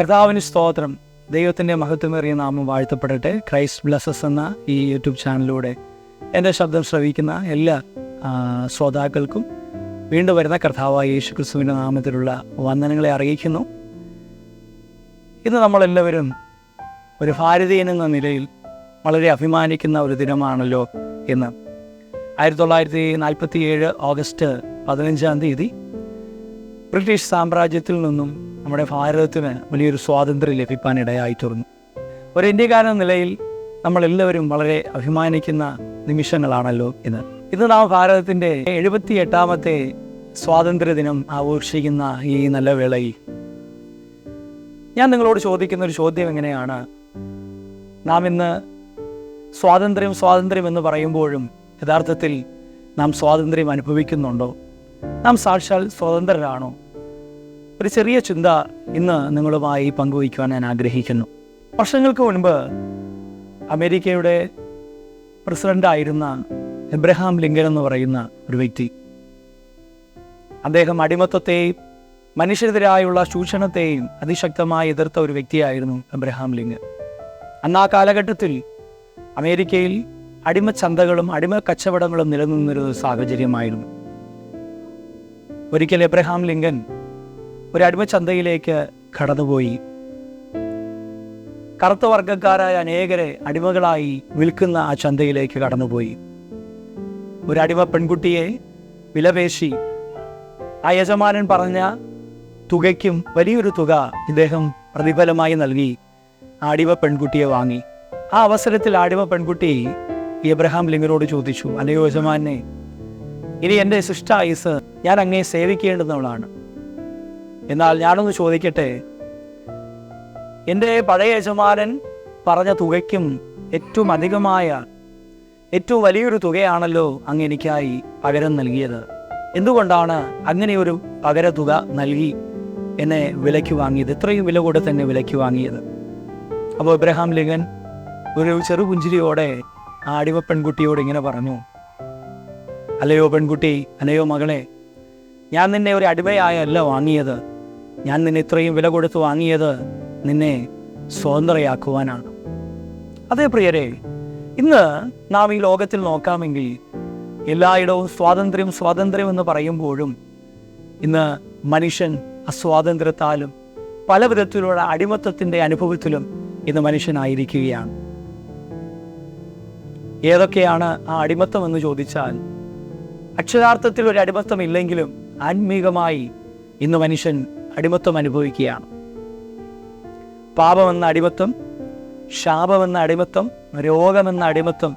കർത്താവിന് സ്തോത്രം. ദൈവത്തിന്റെ മഹത്വമേറിയ നാമം വാഴ്ത്തപ്പെടട്ടെ. ക്രൈസ്റ്റ് ബ്ലസ്സസ് എന്ന ഈ യൂട്യൂബ് ചാനലിലൂടെ എന്റെ ശബ്ദം ശ്രവിക്കുന്ന എല്ലാ ശ്രോതാക്കൾക്കും വീണ്ടും വരുന്ന കർത്താവായ യേശു ക്രിസ്തുവിന്റെ നാമത്തിലുള്ള വന്ദനങ്ങളെ അറിയിക്കുന്നു. ഇന്ന് നമ്മളെല്ലാവരും ഒരു ഭാരതീയൻ എന്ന നിലയിൽ വളരെ അഭിമാനിക്കുന്ന ഒരു ദിനമാണല്ലോ ഇന്ന്. ആയിരത്തി തൊള്ളായിരത്തി നാൽപ്പത്തി ഏഴ് ഓഗസ്റ്റ് പതിനഞ്ചാം തീയതി ബ്രിട്ടീഷ് സാമ്രാജ്യത്തിൽ നിന്നും നമ്മുടെ ഭാരതത്തിന് വലിയൊരു സ്വാതന്ത്ര്യം ലഭിക്കാൻ ഇടയായി തീർന്നു. ഒരു ഇന്ത്യക്കാരൻ എന്ന നിലയിൽ നമ്മളെല്ലാവരും വളരെ അഭിമാനിക്കുന്ന നിമിഷങ്ങളാണല്ലോ ഇന്ന്. ഇന്ന് നാം ഭാരതത്തിന്റെ എഴുപത്തി എട്ടാമത്തെ സ്വാതന്ത്ര്യ ദിനം ആഘോഷിക്കുന്ന ഈ നല്ല വേളയിൽ ഞാൻ നിങ്ങളോട് ചോദിക്കുന്ന ഒരു ചോദ്യം എങ്ങനെയാണ്? നാം ഇന്ന് സ്വാതന്ത്ര്യം സ്വാതന്ത്ര്യം എന്ന് പറയുമ്പോഴും യഥാർത്ഥത്തിൽ നാം സ്വാതന്ത്ര്യം അനുഭവിക്കുന്നുണ്ടോ? നാം സാക്ഷാൽ സ്വതന്ത്രരാണോ? ഒരു ചെറിയ ചിന്ത ഇന്ന് നിങ്ങളുമായി പങ്കുവയ്ക്കുവാൻ ഞാൻ ആഗ്രഹിക്കുന്നു. വർഷങ്ങൾക്ക് മുൻപ് അമേരിക്കയുടെ പ്രസിഡന്റായിരുന്ന എബ്രഹാം ലിങ്കൻ എന്ന് പറയുന്ന ഒരു വ്യക്തി അദ്ദേഹം അടിമത്തത്തെയും മനുഷ്യരെതിരായുള്ള ചൂഷണത്തെയും അതിശക്തമായി എതിർത്ത ഒരു വ്യക്തിയായിരുന്നു എബ്രഹാം ലിങ്കൻ. അന്ന് ആ കാലഘട്ടത്തിൽ അമേരിക്കയിൽ അടിമ ചന്തകളും അടിമ കച്ചവടങ്ങളും നിലനിന്നിരുന്ന സാഹചര്യമായിരുന്നു. ഒരിക്കൽ എബ്രഹാം ലിങ്കൻ ഒരു അടിമച്ചന്തയിലേക്ക് കടന്നുപോയി. കറുത്ത വർഗക്കാരായ അനേകരെ അടിമകളായി വിൽക്കുന്ന ആ ചന്തയിലേക്ക് കടന്നുപോയി. ഒരു അടിമ പെൺകുട്ടിയെ വിലപേശി. ആ യജമാനൻ പറഞ്ഞ തുകയ്ക്കും വലിയൊരു തുക ഇദ്ദേഹം പ്രതിഫലമായി നൽകി. ആ അടിമ പെൺകുട്ടിയെ വാങ്ങി. ആ അവസരത്തിൽ അടിമ പെൺകുട്ടി എബ്രഹാം ലിംഗനോട് ചോദിച്ചു അല്ലയോ യജമാനെ ഇനി എന്റെ സൃഷ്ടായുസ് ഞാൻ അങ്ങേ സേവിക്കേണ്ടുന്നവളാണ്. എന്നാൽ ഞാനൊന്ന് ചോദിക്കട്ടെ? എന്റെ പഴയ യജമാനൻ പറഞ്ഞ തുകയ്ക്കും ഏറ്റവും അധികമായ ഏറ്റവും വലിയൊരു തുകയാണല്ലോ അങ്ങ് എനിക്കായി പകരം നൽകിയത്. എന്തുകൊണ്ടാണ് അങ്ങനെയൊരു പകര തുക നൽകി എന്നെ വിലയ്ക്ക് വാങ്ങിയത്? ഇത്രയും വില കൊടുത്ത് തന്നെ വിലയ്ക്ക് വാങ്ങിയത്. അപ്പോൾ ഇബ്രഹാം ലിംഗൻ ഒരു ചെറു പുഞ്ചിരിയോടെ ആ അടിമ പെൺകുട്ടിയോട് ഇങ്ങനെ പറഞ്ഞു അല്ലയോ പെൺകുട്ടി അല്ലയോ മകളെ ഞാൻ നിന്നെ ഒരു അടിമയായല്ല വാങ്ങിയത്. ഞാൻ നിന്നെ ഇത്രയും വില കൊടുത്ത് വാങ്ങിയത് നിന്നെ സ്വതന്ത്രയാക്കുവാനാണ്. അതേ പ്രിയരെ ഇന്ന് നാം ഈ ലോകത്തിൽ നോക്കാമെങ്കിൽ എല്ലായിടവും സ്വാതന്ത്ര്യം സ്വാതന്ത്ര്യം എന്ന് പറയുമ്പോഴും ഇന്ന് മനുഷ്യൻ അസ്വാതന്ത്ര്യത്താലും പല വിധത്തിലുള്ള അടിമത്തത്തിന്റെ അനുഭവത്തിലും ഇന്ന് മനുഷ്യനായിരിക്കുകയാണ്. ഏതൊക്കെയാണ് ആ അടിമത്തം എന്ന് ചോദിച്ചാൽ അക്ഷരാർത്ഥത്തിൽ ഒരു അടിമത്തം ഇല്ലെങ്കിലും ആത്മീകമായി ഇന്ന് മനുഷ്യൻ അടിമത്തം അനുഭവിക്കുകയാണ്. പാപമെന്ന അടിമത്വം ശാപമെന്ന അടിമത്വം രോഗമെന്ന അടിമത്തം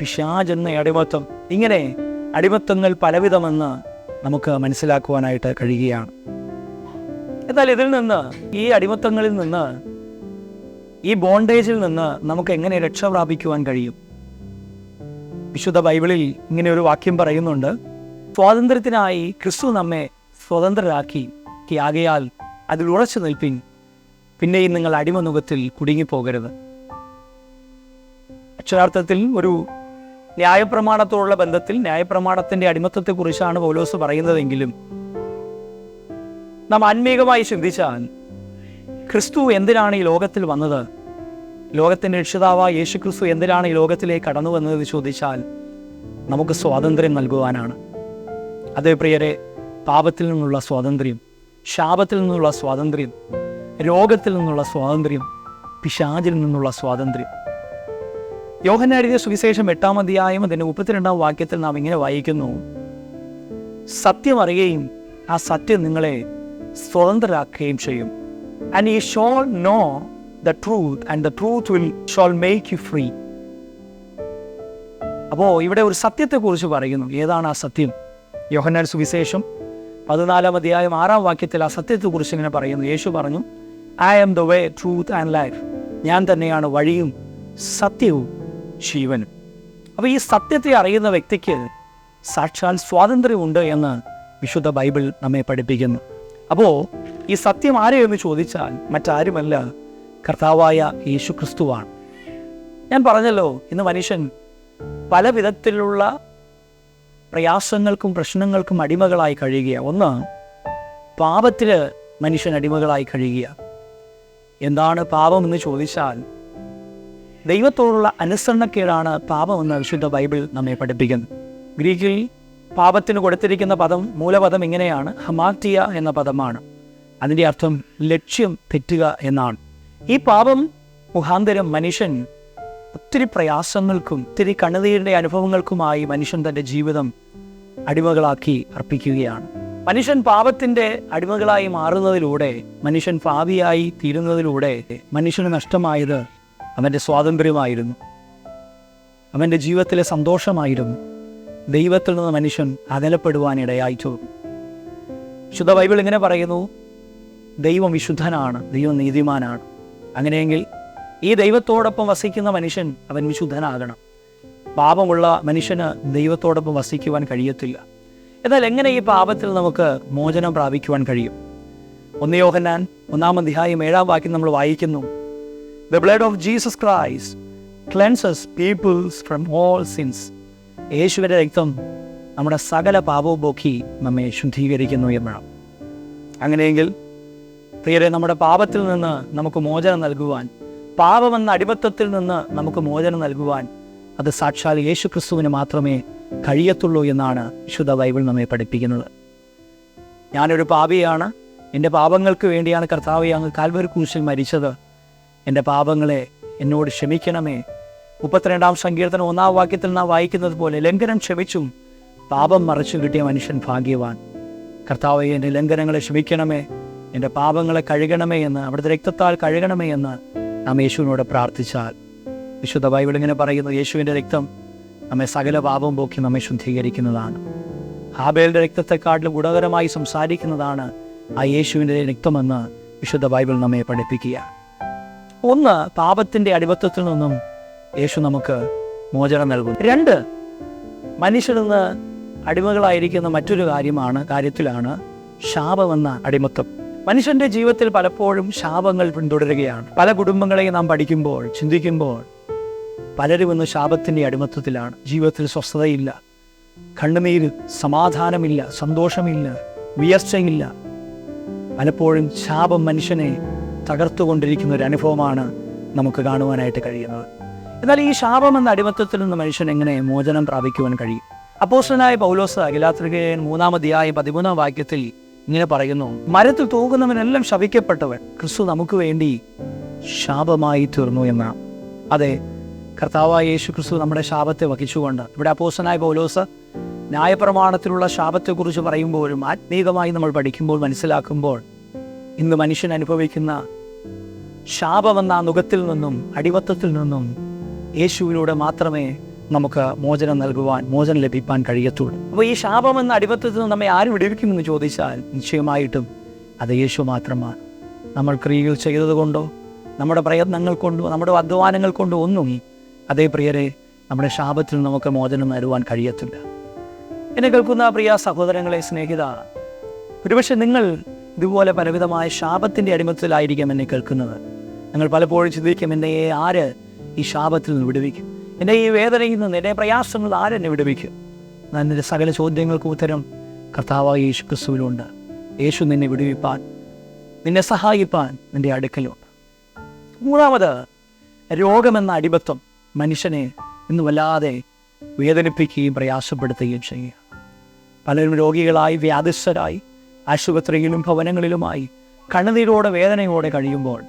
പിശാജെന്ന അടിമത്വം ഇങ്ങനെ അടിമത്വങ്ങൾ പലവിധമെന്ന് നമുക്ക് മനസ്സിലാക്കുവാനായിട്ട് കഴിയുകയാണ്. എന്നാൽ ഇതിൽ നിന്ന് ഈ അടിമത്തങ്ങളിൽ നിന്ന് ഈ ബോണ്ടേജിൽ നിന്ന് നമുക്ക് എങ്ങനെ രക്ഷ പ്രാപിക്കുവാൻ കഴിയും? വിശുദ്ധ ബൈബിളിൽ ഇങ്ങനെ ഒരു വാക്യം പറയുന്നുണ്ട് സ്വാതന്ത്ര്യത്തിനായി ക്രിസ്തു നമ്മെ സ്വതന്ത്രരാക്കി ആകയാൽ അതിൽ ഉറച്ചു നിൽപ്പിൻ. പിന്നെയും നിങ്ങൾ അടിമനുഖത്തിൽ കുടുങ്ങിപ്പോകരുത്. അക്ഷരാർത്ഥത്തിൽ ഒരു ന്യായപ്രമാണത്തോടുള്ള ബന്ധത്തിൽ ന്യായപ്രമാണത്തിന്റെ അടിമത്തത്തെക്കുറിച്ചാണ് പൗലോസ് പറയുന്നതെങ്കിലും നാം ആത്മീകമായി ചിന്തിച്ചാൽ ക്രിസ്തു എന്തിനാണ് ഈ ലോകത്തിൽ വന്നത്? ലോകത്തിന്റെ രക്ഷിതാവായ യേശു ക്രിസ്തു എന്തിനാണ് ഈ ലോകത്തിലേക്ക് കടന്നു വന്നതെന്ന് ചോദിച്ചാൽ നമുക്ക് സ്വാതന്ത്ര്യം നൽകുവാനാണ്. അതേ പ്രിയരെ പാപത്തിൽ നിന്നുള്ള സ്വാതന്ത്ര്യം ശാപത്തിൽ നിന്നുള്ള സ്വാതന്ത്ര്യം രോഗത്തിൽ നിന്നുള്ള സ്വാതന്ത്ര്യം പിശാചിൽ നിന്നുള്ള സ്വാതന്ത്ര്യം. യോഹന്നാരിയ സുവിശേഷം എട്ടാം അധ്യായം അതിന്റെ മുപ്പത്തിരണ്ടാം വാക്യത്തിൽ നാം ഇങ്ങനെ വായിക്കുന്നു. സത്യം അറിയുകയും ആ സത്യം നിങ്ങളെ സ്വതന്ത്രരാക്കുകയും ചെയ്യും. And ye shall know the truth and the truth will shall make you free അപ്പോൾ ഇവിടെ ഒരു സത്യത്തെക്കുറിച്ച് പറയുന്നു. ഏതാണ് ആ സത്യം? യോഹന്നാൻ സുവിശേഷം പതിനാലാം അധ്യായം ആറാം വാക്യത്തിൽ ആ സത്യത്തെക്കുറിച്ച് ഇങ്ങനെ പറയുന്നു. യേശു പറഞ്ഞു I am the way truth and life ഞാൻ തന്നെയാണ് വഴിയും സത്യവും ജീവനും. അപ്പോൾ ഈ സത്യത്തെ അറിയുന്ന വ്യക്തിക്ക് സാക്ഷാൽ സ്വാതന്ത്ര്യമുണ്ട് എന്ന് വിശുദ്ധ ബൈബിൾ നമ്മെ പഠിപ്പിക്കുന്നു. അപ്പോൾ ഈ സത്യം ആരെയെന്ന് ചോദിച്ചാൽ മറ്റാരുമല്ല കർത്താവായ യേശു ക്രിസ്തുവാണ് ഞാൻ പറഞ്ഞല്ലോ ഇന്ന് മനുഷ്യൻ പല വിധത്തിലുള്ള പ്രയാസങ്ങൾക്കും പ്രശ്നങ്ങൾക്കും അടിമകളായി കഴിയുക. ഒന്ന് പാപത്തിൽ മനുഷ്യൻ അടിമകളായി കഴിയുക. എന്താണ് പാപം എന്ന് ചോദിച്ചാൽ ദൈവത്തോടുള്ള അനുസരണക്കേടാണ് എന്ന് വിശുദ്ധ ബൈബിൾ നമ്മെ പഠിപ്പിക്കുന്നത്. ഗ്രീക്കിൽ പാപത്തിന് കൊടുത്തിരിക്കുന്ന പദം മൂലപദം ഇങ്ങനെയാണ് ഹമാറ്റിയ എന്ന പദമാണ്. അതിന്റെ അർത്ഥം ലക്ഷ്യം തെറ്റുക എന്നാണ്. ഈ പാപം മുഖാന്തരം മനുഷ്യൻ ഒത്തിരി പ്രയാസങ്ങൾക്കും ഒത്തിരി കണ്ണുനീരിന്റെ അനുഭവങ്ങൾക്കുമായി മനുഷ്യൻ തന്റെ ജീവിതം അടിമകളാക്കി അർപ്പിക്കുകയാണ്. മനുഷ്യൻ പാപത്തിന്റെ അടിമകളായി മാറുന്നതിലൂടെ മനുഷ്യൻ പാപിയായി തീരുന്നതിലൂടെ മനുഷ്യന് നഷ്ടമായത് അവന്റെ സ്വാതന്ത്ര്യമായിരുന്നു. അവന്റെ ജീവിതത്തിലെ സന്തോഷമായിരുന്നു. ദൈവത്തിൽ നിന്ന് മനുഷ്യൻ അകലപ്പെടുവാൻ ഇടയായി തീർന്നു ശുദ്ധ ബൈബിൾ ഇങ്ങനെ പറയുന്നു ദൈവം വിശുദ്ധനാണ് ദൈവം നീതിമാനാണ്. അങ്ങനെയെങ്കിൽ ഈ ദൈവത്തോടൊപ്പം വസിക്കുന്ന മനുഷ്യൻ അവൻ വിശുദ്ധനാകണം. പാപമുള്ള മനുഷ്യന് ദൈവത്തോടൊപ്പം വസിക്കുവാൻ കഴിയത്തില്ല. എന്നാൽ എങ്ങനെ ഈ പാപത്തിൽ നമുക്ക് മോചനം പ്രാപിക്കുവാൻ കഴിയും? ഒന്ന് യോഹന്നാൻ ഒന്നാം അധ്യായം ഏഴാം വാക്യം നമ്മൾ വായിക്കുന്നു. The blood of Jesus Christ cleanses peoples from all sins യേശുവിന്റെ രക്തം നമ്മുടെ സകല പാപവും പോക്കി നമ്മെ ശുദ്ധീകരിക്കുന്നു എന്നാണ്. അങ്ങനെയെങ്കിൽ പ്രിയരെ നമ്മുടെ പാപത്തിൽ നിന്ന് നമുക്ക് മോചനം നൽകുവാൻ പാപമെന്ന അടിമത്തത്തിൽ നിന്ന് നമുക്ക് മോചനം നൽകുവാൻ അത് സാക്ഷാൽ യേശു ക്രിസ്തുവിന് മാത്രമേ കഴിയത്തുള്ളൂ എന്നാണ് വിശുദ്ധ ബൈബിൾ നമ്മെ പഠിപ്പിക്കുന്നത്. ഞാനൊരു പാപിയാണ്. എന്റെ പാപങ്ങൾക്ക് വേണ്ടിയാണ് കർത്താവ് അങ്ങ് കാൽവരി ക്രൂശിൽ മരിച്ചത്. എന്റെ പാപങ്ങളെ എന്നോട് ക്ഷമിക്കണമേ. മുപ്പത്തിരണ്ടാം സങ്കീർത്തനം ഒന്നാം വാക്യത്തിൽ നാം വായിക്കുന്നത് പോലെ ലംഘനം ക്ഷമിച്ചും പാപം മറച്ചു കിട്ടിയ മനുഷ്യൻ ഭാഗ്യവാൻ. കർത്താവ് എന്റെ ലംഘനങ്ങളെ ക്ഷമിക്കണമേ. എന്റെ പാപങ്ങളെ കഴുകണമേ എന്ന് അവിടുത്തെ രക്തത്താൽ കഴുകണമേ എന്ന് നാം യേശുവിനോട് പ്രാർത്ഥിച്ചാൽ. വിശുദ്ധ ബൈബിൾ ഇങ്ങനെ പറയുന്നു യേശുവിന്റെ രക്തം നമ്മെ സകല പാപം പോക്കി നമ്മെ ശുദ്ധീകരിക്കുന്നതാണ്. ഹാബേലിന്റെ രക്തത്തെക്കാട്ടിലും ഗുണകരമായി സംസാരിക്കുന്നതാണ് ആ യേശുവിന്റെ രക്തമെന്ന് വിശുദ്ധ ബൈബിൾ നമ്മെ പഠിപ്പിക്കുക. ഒന്ന് പാപത്തിന്റെ അടിമത്തത്തിൽ നിന്നും യേശു നമുക്ക് മോചനം നൽകുന്നു. രണ്ട് മനുഷ്യരിൽ നിന്ന് അടിമകളായിരിക്കുന്ന മറ്റൊരു കാര്യമാണ് കാര്യത്തിലാണ് ശാപമെന്ന അടിമത്തം. മനുഷ്യന്റെ ജീവിതത്തിൽ പലപ്പോഴും ശാപങ്ങൾ പിന്തുടരുകയാണ്. പല കുടുംബങ്ങളെയും നാം പഠിക്കുമ്പോൾ ചിന്തിക്കുമ്പോൾ പലരും ഇന്ന് ശാപത്തിന്റെ അടിമത്തത്തിലാണ്. ജീവിതത്തിൽ സ്വസ്ഥതയില്ല. കണ്ണുനീര് സമാധാനമില്ല സന്തോഷമില്ല വിയർച്ചയില്ല. പലപ്പോഴും ശാപം മനുഷ്യനെ തകർത്തുകൊണ്ടിരിക്കുന്ന ഒരു അനുഭവമാണ് നമുക്ക് കാണുവാനായിട്ട് കഴിയുന്നത്. എന്നാൽ ഈ ശാപം എന്ന അടിമത്തത്തിൽ നിന്ന് മനുഷ്യൻ എങ്ങനെ മോചനം പ്രാപിക്കുവാൻ കഴിയും? അപ്പോസ്റ്റനായ പൗലോസ് അഖിലാത്രികയൻ മൂന്നാമതിയായ പതിമൂന്നാം വാക്യത്തിൽ ഇങ്ങനെ പറയുന്നു മരത്തിൽ തൂകുന്നവനെല്ലാം ശപിക്കപ്പെട്ടവൻ ക്രിസ്തു നമുക്ക് വേണ്ടി ശാപമായി തീർന്നു എന്ന. അതെ കർത്താവായ യേശു ക്രിസ്തു നമ്മുടെ ശാപത്തെ വഹിച്ചുകൊണ്ട് ഇവിടെ അപ്പോസനായ പൗലോസ് ന്യായപ്രമാണത്തിലുള്ള ശാപത്തെക്കുറിച്ച് പറയുമ്പോഴും ആത്മീകമായി നമ്മൾ പഠിക്കുമ്പോൾ മനസ്സിലാക്കുമ്പോൾ ഇന്ന് മനുഷ്യൻ അനുഭവിക്കുന്ന ശാപമെന്ന നുഖത്തിൽ നിന്നും അടിവത്തത്തിൽ നിന്നും യേശുവിലൂടെ മാത്രമേ നമുക്ക് മോചനം നൽകുവാൻ മോചനം ലഭിക്കാൻ കഴിയത്തുള്ളൂ. അപ്പോൾ ഈ എന്ന അടിമത്തത്തിൽ നിന്ന് നമ്മെ ആരും വിടിവിക്കുമെന്ന് ചോദിച്ചാൽ നിശ്ചയമായിട്ടും അത് യേശു മാത്രമാണ്. നമ്മൾ ക്രിയകൾ ചെയ്തതുകൊണ്ടോ നമ്മുടെ പ്രയത്നങ്ങൾ കൊണ്ടോ നമ്മുടെ അധ്വാനങ്ങൾ കൊണ്ടോ ഒന്നും അതേ പ്രിയരെ നമ്മുടെ ശാപത്തിൽ നമുക്ക് മോചനം നൽകുവാൻ കഴിയത്തില്ല. എന്നെ കേൾക്കുന്ന പ്രിയ സഹോദരങ്ങളെ സ്നേഹിത ഒരുപക്ഷെ നിങ്ങൾ ഇതുപോലെ പലവിധമായ ശാപത്തിന്റെ അടിമത്തിലായിരിക്കും എന്നെ കേൾക്കുന്നത്. നിങ്ങൾ പലപ്പോഴും ചിന്തിക്കും എന്നെ ആര് ഈ ശാപത്തിൽ നിന്ന് വിടുവിക്കും? എന്റെ ഈ വേദനയിൽ നിന്ന് എന്റെ പ്രയാസങ്ങൾ ആരെന്നെ വിടുവിക്കും? ഞാൻ എന്റെ സകല ചോദ്യങ്ങൾക്ക് ഉത്തരം കർത്താവായ യേശു ക്രിസ്തുവിലുണ്ട് യേശു നിന്നെ വിടുവിപ്പാൻ നിന്നെ സഹായിപ്പാൻ നിന്റെ അടുക്കലുണ്ട്. മൂന്നാമത് രോഗമെന്ന അടിമത്വം മനുഷ്യനെ ഇന്ന് വല്ലാതെ വേദനിപ്പിക്കുകയും പ്രയാസപ്പെടുത്തുകയും ചെയ്യുക. പലരും രോഗികളായി വ്യാധിസ്ഥരായി ആശുപത്രിയിലും ഭവനങ്ങളിലുമായി കണ്ണുനീരോടെ വേദനയോടെ കഴിയുമ്പോൾ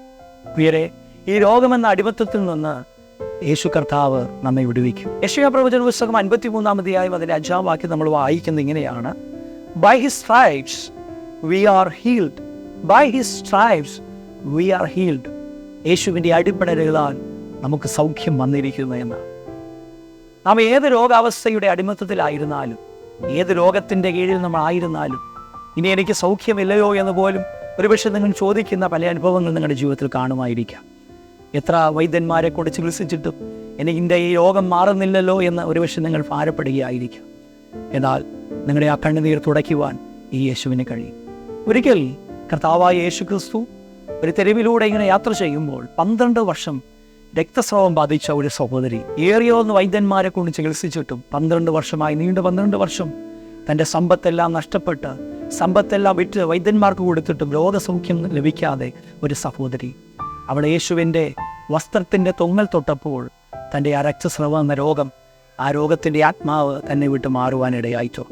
പ്രിയരെ ഈ രോഗമെന്ന അടിമത്വത്തിൽ നിന്ന് യേശു കർത്താവ് നമ്മെ വിടുവിക്കും. യശയ പ്രവചന പുസ്തകം അൻപത്തിമൂന്നാമതെയായും അതിന്റെ അഞ്ചാം വാക്യം നമ്മൾ വായിക്കുന്നത് ഇങ്ങനെയാണ്. By his stripes we are healed by his stripes we are healed യേശുവിന്റെ അടിപ്പടലുകളാൽ നമുക്ക് സൗഖ്യം വന്നിരിക്കുന്നു എന്നാണ് നാം ഏത് രോഗാവസ്ഥയുടെ അടിമത്തത്തിലായിരുന്നാലും ഏത് രോഗത്തിന്റെ കീഴിൽ നമ്മൾ ആയിരുന്നാലും ഇനി എനിക്ക് സൗഖ്യമില്ലയോ എന്ന് പോലും ഒരുപക്ഷെ നിങ്ങൾ ചോദിക്കുന്ന പല അനുഭവങ്ങൾ നിങ്ങളുടെ ജീവിതത്തിൽ കാണുമായിരിക്കാം. എത്ര വൈദ്യന്മാരെ കൊണ്ട് ചികിത്സിച്ചിട്ടും എനിക്കിന്റെ ഈ രോഗം മാറുന്നില്ലല്ലോ എന്ന് ഒരുപക്ഷെ നിങ്ങൾ ഭാരപ്പെടുകയായിരിക്കും. എന്നാൽ നിങ്ങളുടെ ആ കണ്ണുനീർ തുടയ്ക്കുവാൻ ഈ യേശുവിന് കഴിയും. ഒരിക്കൽ കർത്താവായ യേശു ക്രിസ്തു ഒരു തെരുവിലൂടെ ഇങ്ങനെ യാത്ര ചെയ്യുമ്പോൾ പന്ത്രണ്ട് വർഷം രക്തസ്രാവം ബാധിച്ച ഒരു സഹോദരി ഏറിയോന്ന് വൈദ്യന്മാരെ കൊണ്ട് ചികിത്സിച്ചിട്ടും പന്ത്രണ്ട് വർഷമായി നീണ്ട പന്ത്രണ്ട് വർഷം തന്റെ സമ്പത്തെല്ലാം നഷ്ടപ്പെട്ട് സമ്പത്തെല്ലാം വിറ്റ് വൈദ്യന്മാർക്ക് കൊടുത്തിട്ടും രോഗസൗഖ്യം ലഭിക്കാതെ ഒരു സഹോദരി അവൾ യേശുവിന്റെ വസ്ത്രത്തിന്റെ തൊങ്ങൽ തൊട്ടപ്പോൾ തന്റെ ആ രക്തസ്രവം എന്ന രോഗം ആ രോഗത്തിന്റെ ആത്മാവ് തന്നെ വിട്ട് മാറുവാനിടയായിട്ടോ.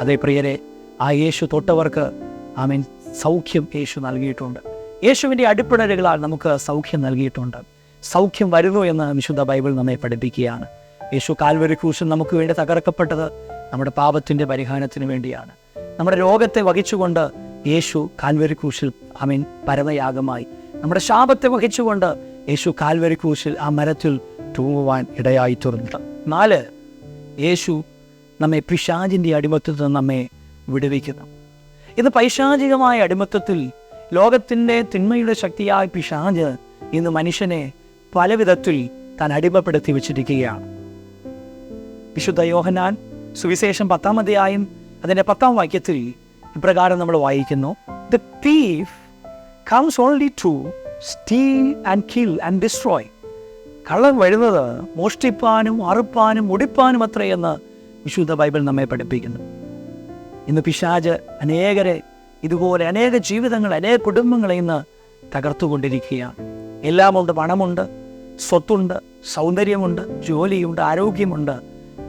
അതേ പ്രിയരെ ആ യേശു തൊട്ടവർക്ക് ആമീൻ സൗഖ്യം യേശു നൽകിയിട്ടുണ്ട്. യേശുവിന്റെ അടിപ്പിണരുകളാൽ നമുക്ക് സൗഖ്യം നൽകിയിട്ടുണ്ട്. സൗഖ്യം വരുന്നു എന്ന് വിശുദ്ധ ബൈബിൾ നമ്മെ പഠിപ്പിക്കുകയാണ്. യേശു കാൽവരി ക്രൂശൻ നമുക്ക് വേണ്ടി തകർക്കപ്പെട്ടത് നമ്മുടെ പാപത്തിന്റെ പരിഹാരത്തിന് വേണ്ടിയാണ്. നമ്മുടെ രോഗത്തെ വഹിച്ചുകൊണ്ട് യേശു കാൽവരി ക്രൂശിൽ ഐ മീൻ പരമയാഗമായി നമ്മുടെ ശാപത്തെ വഹിച്ചുകൊണ്ട് യേശു കാൽവരി ക്രൂശിൽ ആ മരത്തിൽ തൂങ്ങുവാൻ ഇടയായി തീർന്നു. നാല് യേശു നമ്മെ പിശാചിന്റെ അടിമത്വത്തിൽ നിന്ന് നമ്മെ വിടുവിക്കുന്നു. ഇന്ന് പൈശാചികമായ അടിമത്വത്തിൽ ലോകത്തിന്റെ തിന്മയുടെ ശക്തിയായ പിശാജ് ഇന്ന് മനുഷ്യനെ പല വിധത്തിൽ താൻ അടിമപ്പെടുത്തി വെച്ചിരിക്കുകയാണ്. വിശുദ്ധ യോഹനാൻ സുവിശേഷം പത്താം അധ്യായം അതിന്റെ പത്താം വാക്യത്തിൽ ഇപ്രകാരം നമ്മൾ വായിക്കുന്നു. The thief comes only to steal and kill and destroy കള്ളൻ വരുന്നത് മോഷ്ടിപ്പാനും അറുപ്പാനും ഒടിപ്പാനും അത്രയെന്ന് വിശുദ്ധ ബൈബിൾ നമ്മെ പഠിപ്പിക്കുന്നു. ഇന്ന് പിശാജ് അനേകരെ ഇതുപോലെ അനേക ജീവിതങ്ങൾ അനേക കുടുംബങ്ങളെ ഇന്ന് തകർത്തുകൊണ്ടിരിക്കുകയാണ്. എല്ലാമുണ്ട് പണമുണ്ട് സ്വത്തുണ്ട് സൗന്ദര്യമുണ്ട് ജോലിയുണ്ട് ആരോഗ്യമുണ്ട്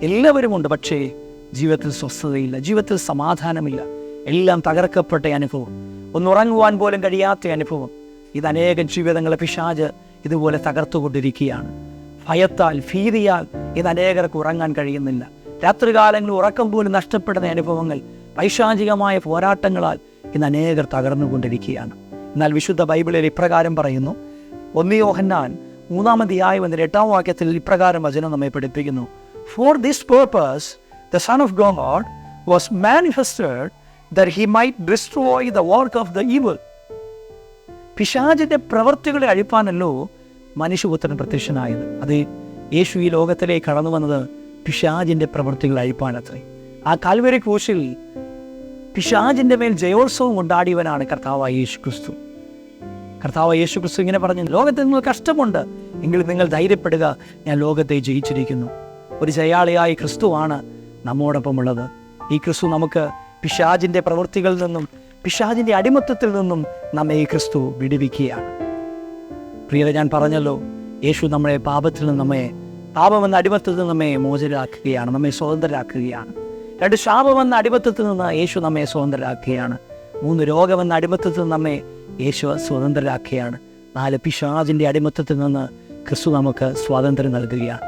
എല്ലാവരുമുണ്ട്. പക്ഷേ ജീവിതത്തിൽ സ്വസ്ഥതയില്ല ജീവിതത്തിൽ സമാധാനമില്ല. എല്ലാം തകർക്കപ്പെട്ട അനുഭവം. ഒന്നുറങ്ങുവാൻ പോലും കഴിയാത്ത അനുഭവം. ഇത് അനേകം ജീവിതങ്ങളെ പിശാജ് ഇതുപോലെ തകർത്തുകൊണ്ടിരിക്കുകയാണ്. ഭയത്താൽ ഭീതിയാൽ ഇത് അനേകർക്ക് ഉറങ്ങാൻ കഴിയുന്നില്ല. രാത്രികാലങ്ങളിൽ ഉറക്കം പോലും നഷ്ടപ്പെടുന്ന അനുഭവങ്ങൾ പൈശാചികമായ പോരാട്ടങ്ങളാൽ ഇന്ന് അനേകർ തകർന്നുകൊണ്ടിരിക്കുകയാണ്. എന്നാൽ വിശുദ്ധ ബൈബിളിൽ ഇപ്രകാരം പറയുന്നു ഒന്നിയോഹന്നാൻ മൂന്നാമധ്യായം വന്ന എട്ടാം വാക്യത്തിൽ ഇപ്രകാരം വചനം നമ്മെ പഠിപ്പിക്കുന്നു. For this purpose the Son of God was manifested that he might destroy the work of the evil പിശാചിന്റെ പ്രവൃത്തികളെ അഴിപ്പാനല്ലോ മനുഷ്യപുത്രൻ പ്രത്യക്ഷനായത്. അത് യേശു ഈ ലോകത്തിലേക്ക് കടന്നു വന്നത് പിശാജിന്റെ പ്രവൃത്തികൾ അഴിപ്പാനത്രേ. ആ കാൽവരി ക്രൂശിൽ പിശാജിന്റെ മേൽ ജയോത്സവം കൊണ്ടാടിയവനാണ് കർത്താവായ യേശു ക്രിസ്തു കർത്താവ് യേശു ക്രിസ്തു ഇങ്ങനെ പറഞ്ഞു ലോകത്തിൽ നിങ്ങൾ കഷ്ടമുണ്ട് എങ്കിലും നിങ്ങൾ ധൈര്യപ്പെടുക ഞാൻ ലോകത്തെ ജയിച്ചിരിക്കുന്നു. ഒരു ജയാളിയായ ക്രിസ്തുവാണ് നമ്മോടൊപ്പമുള്ളത്. ഈ ക്രിസ്തു നമുക്ക് പിശാചിന്റെ പ്രവൃത്തികളിൽ നിന്നും പിശാജിന്റെ അടിമത്തത്തിൽ നിന്നും നമ്മെ ഈ ക്രിസ്തു വിടുവിക്കുകയാണ്. പ്രിയരെ ഞാൻ പറഞ്ഞല്ലോ യേശു നമ്മളെ പാപത്തിൽ നിന്ന് നമ്മെ പാപമെന്ന അടിമത്തത്തിൽ നിന്ന് നമ്മെ മോചനരാക്കുകയാണ് നമ്മെ സ്വതന്ത്രരാക്കുകയാണ്. രണ്ട് ശാപമെന്ന അടിമത്തത്തിൽ നിന്ന് യേശു നമ്മെ സ്വതന്ത്രരാക്കുകയാണ്. മൂന്ന് രോഗമെന്ന അടിമത്തത്തിൽ നിന്ന് നമ്മെ യേശു സ്വതന്ത്രരാക്കുകയാണ്. നാല് പിശാജിന്റെ അടിമത്തത്തിൽ നിന്ന് ക്രിസ്തു നമുക്ക് സ്വാതന്ത്ര്യം നൽകുകയാണ്.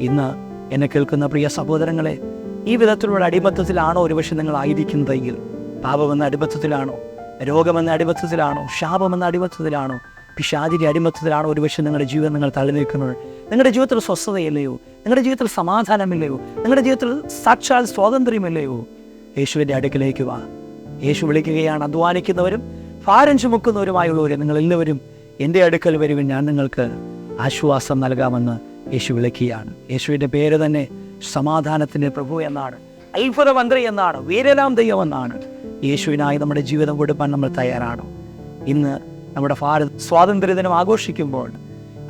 ഇന്ന് എന്നെ കേൾക്കുന്ന പ്രിയ സഹോദരങ്ങളെ ഈ വിധത്തിലുള്ള അടിമത്തത്തിലാണോ ഒരുപക്ഷെ നിങ്ങൾ ആയിരിക്കുന്നതെങ്കിൽ? പാപമെന്ന അടിമത്തത്തിലാണോ? രോഗമെന്ന അടിമത്തത്തിലാണോ? ശാപമെന്ന അടിമത്തത്തിലാണോ? പിശാചിന്റെ അടിമത്തത്തിലാണോ ഒരുപക്ഷെ നിങ്ങളുടെ ജീവിതം നിങ്ങൾ തള്ളി നിൽക്കുന്നത് നിങ്ങളുടെ ജീവിതത്തിൽ സ്വസ്ഥതയില്ലയോ? നിങ്ങളുടെ ജീവിതത്തിൽ സമാധാനമില്ലയോ? നിങ്ങളുടെ ജീവിതത്തിൽ സാക്ഷാൽ സ്വാതന്ത്ര്യമില്ലയോ? യേശുവിന്റെ അടുക്കിലേക്ക് വാ. യേശു വിളിക്കുകയാണ് അധ്വാനിക്കുന്നവരും ഭാരം ചുമക്കുന്നവരുമായുള്ളവരെ നിങ്ങൾ എല്ലാവരും എന്റെ അടുക്കൽ വരുവിൻ. ഞാൻ നിങ്ങൾക്ക് ആശ്വാസം നൽകാമെന്ന് യേശു വിളിക്കുകയാണ്. യേശുവിന്റെ പേര് തന്നെ സമാധാനത്തിന്റെ പ്രഭു എന്നാണ്. അത്ഭുതമന്ത്രി എന്നാണ്. വീരലാം ദൈവം എന്നാണ്. യേശുവിനായി നമ്മുടെ ജീവിതം കൊടുക്കാൻ നമ്മൾ തയ്യാറാണ്. ഇന്ന് നമ്മുടെ ഭാരത് സ്വാതന്ത്ര്യദിനം ആഘോഷിക്കുമ്പോൾ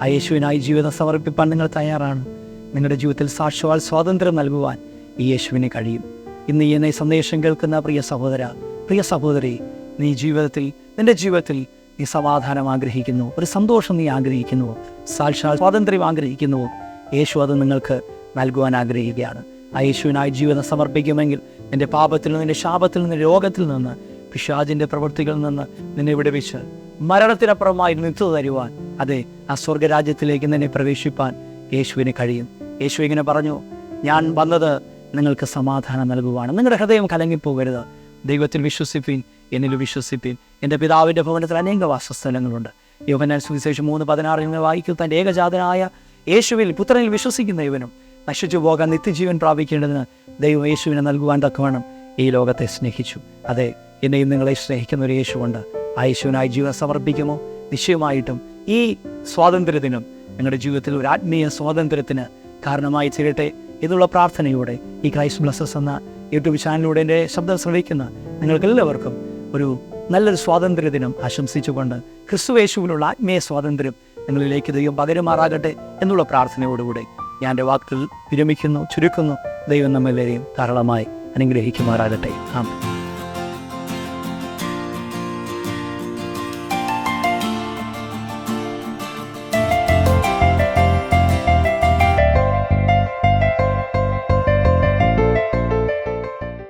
ആ യേശുവിനായി ജീവിതം സമർപ്പിക്കാൻ നിങ്ങൾ തയ്യാറാണ്. നിങ്ങളുടെ ജീവിതത്തിൽ സാക്ഷാൽ സ്വാതന്ത്ര്യം നൽകുവാൻ ഈ യേശുവിന് കഴിയും. ഇന്ന് ഈ എന്നെ സന്ദേശം കേൾക്കുന്ന പ്രിയ സഹോദര പ്രിയ സഹോദരി നീ ജീവിതത്തിൽ നിന്റെ ജീവിതത്തിൽ നീ സമാധാനം ആഗ്രഹിക്കുന്നു. ഒരു സന്തോഷം നീ ആഗ്രഹിക്കുന്നു. സാക്ഷാൽ സ്വാതന്ത്ര്യം ആഗ്രഹിക്കുന്നു. യേശു അത് നിങ്ങൾക്ക് നൽകുവാൻ ആഗ്രഹിക്കുകയാണ്. ആ യേശുവിനായി ജീവിതം സമർപ്പിക്കുമെങ്കിൽ നിന്റെ പാപത്തിൽ നിന്ന് നിന്റെ ശാപത്തിൽ നിന്ന് രോഗത്തിൽ നിന്ന് പിശാജിന്റെ പ്രവൃത്തികളിൽ നിന്ന് നിന്നെ വിടുവിച്ച് മരണത്തിനപ്പുറമായി നിത്തു തരുവാൻ അതെ ആ സ്വർഗരാജ്യത്തിലേക്ക് നിന്നെ പ്രവേശിപ്പാൻ യേശുവിന് കഴിയും. യേശു ഇങ്ങനെ പറഞ്ഞു ഞാൻ വന്നത് നിങ്ങൾക്ക് സമാധാനം നൽകുവാണ്. നിങ്ങളുടെ ഹൃദയം കലങ്ങിപ്പോകരുത്. ദൈവത്തിൽ വിശ്വസിപ്പീൻ എന്നിൽ വിശ്വസിപ്പീൻ. എന്റെ പിതാവിന്റെ ഭവനത്തിൽ അനേക വാസസ്ഥലങ്ങളുണ്ട്. യോഹനാൻ സുവിശേഷം മൂന്ന് പതിനാറിൽ നിന്ന് വായിക്കും തന്റെ ഏകജാതനായ യേശുവിൽ പുത്രനിൽ വിശ്വസിക്കുന്ന ഇവനും നശിച്ചു പോകാൻ നിത്യജീവൻ പ്രാപിക്കേണ്ടതിന് ദൈവം യേശുവിനെ നൽകുവാൻ തക്കവണ്ണം ഈ ലോകത്തെ സ്നേഹിച്ചു. അതെ എന്നെയും നിങ്ങളെ സ്നേഹിക്കുന്ന ഒരു യേശുവുണ്ട്. ആ യേശുവിനായി ജീവൻ സമർപ്പിക്കുമോ? നിശ്ചയമായിട്ടും ഈ സ്വാതന്ത്ര്യത്തിനും നിങ്ങളുടെ ജീവിതത്തിൽ ഒരു ആത്മീയ സ്വാതന്ത്ര്യത്തിന് കാരണമായി തീരട്ടെ എന്നുള്ള പ്രാർത്ഥനയോടെ ഈ ക്രൈസ്റ്റ് ബ്ലസ്സസ് എന്ന യൂട്യൂബ് ചാനലിലൂടെ എന്റെ ശബ്ദം ശ്രവിക്കുന്ന നിങ്ങൾക്കെല്ലാവർക്കും ഒരു നല്ലൊരു സ്വാതന്ത്ര്യ ദിനം ആശംസിച്ചുകൊണ്ട് ക്രിസ്തുവേശുവിലുള്ള ആത്മീയ സ്വാതന്ത്ര്യം നിങ്ങളിലേക്ക് ദൈവം പകരുമാറാകട്ടെ എന്നുള്ള പ്രാർത്ഥനയോടുകൂടെ ഞാൻ എന്റെ വാക്കുകൾ വിരമിക്കുന്നു ചുരുക്കുന്നു. ദൈവം നമ്മളെല്ലാവരെയും ധാരാളമായി അനുഗ്രഹിക്കുമാറാകട്ടെ. ആമേൻ.